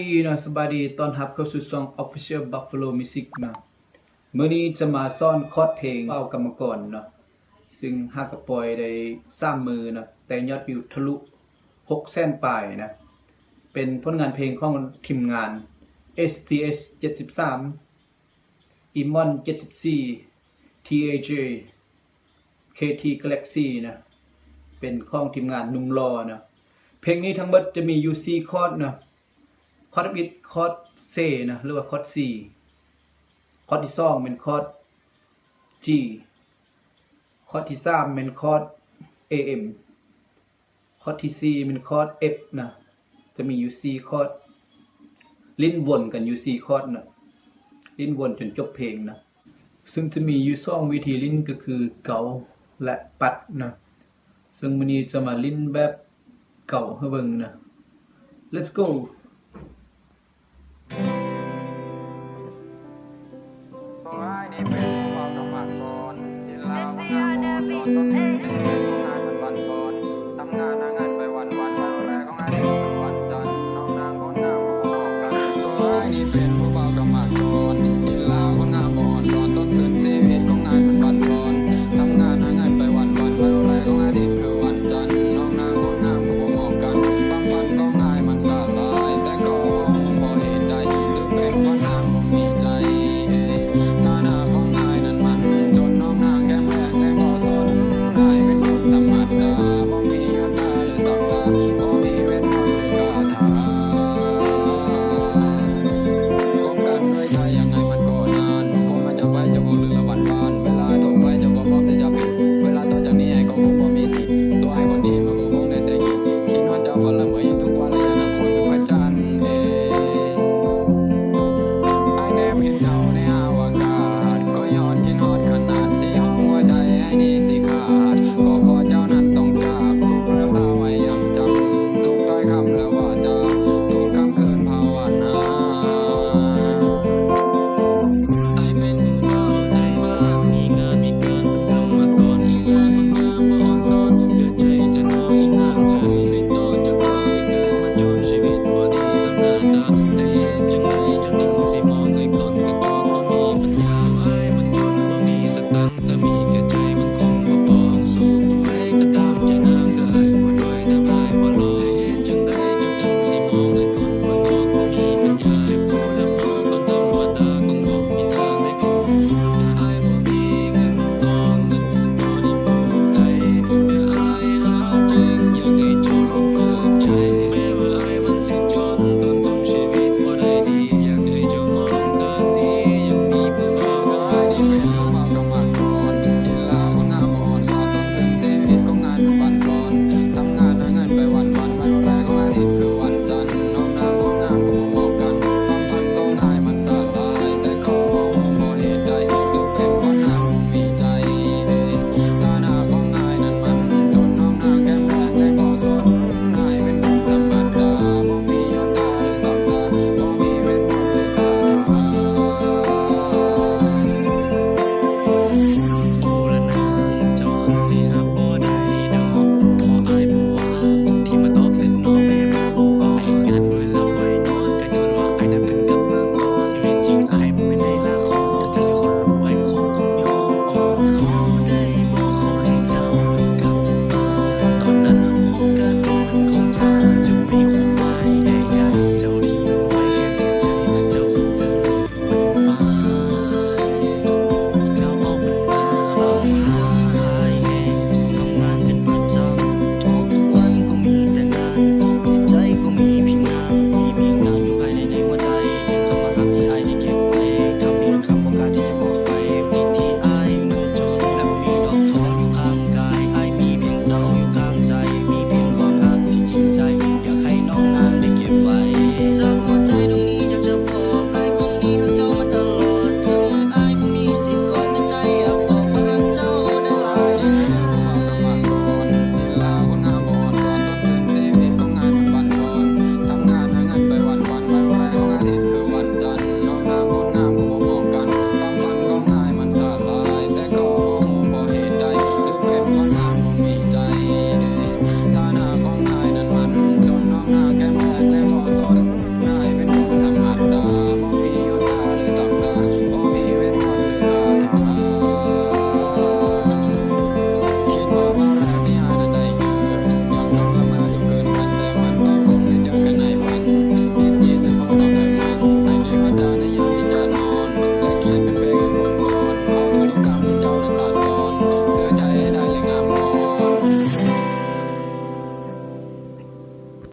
ดีนะสบายดีตอนรับเข้าสู่ช่อง Official Buffalo Music นะมื้อนี้จะมาซ่อนคอร์ดเพลงเป้ากรรมกรเนาะซึ่งหากกระปอยได้3มือนะแต่ยอดวิวทะลุ6แสนปลายนะ เป็นผลงานเพลงของทีมงาน STS 73 Imon 74 TAJ KT Galaxy นะเป็นของทีมงานนุ่มรอนะเพลงนี้ทั้งหมดจะมีอยู่4คอร์ดนะ คอร์ดบิดคอร์ดเซนะหรือว่าคอร์ด C คอร์ดที่สองเป็นคอร์ด G คอร์ดที่สามเป็นคอร์ด AM คอร์ดที่สี่เป็นคอร์ด F นะจะมีอยู่4คอร์ดลิ้นวนกันอยู่4คอร์ดนะลิ้นวนจนจบเพลงนะซึ่งจะมีอยู่สองวิธีลิ้นก็คือเกาและปัดนะซึ่งวันนี้จะมาลิ้นแบบเก่าให้เบิ่งนะ let's go นี่เป็นความประมาทก่อนที่เราไม่ต้องสอนต้อง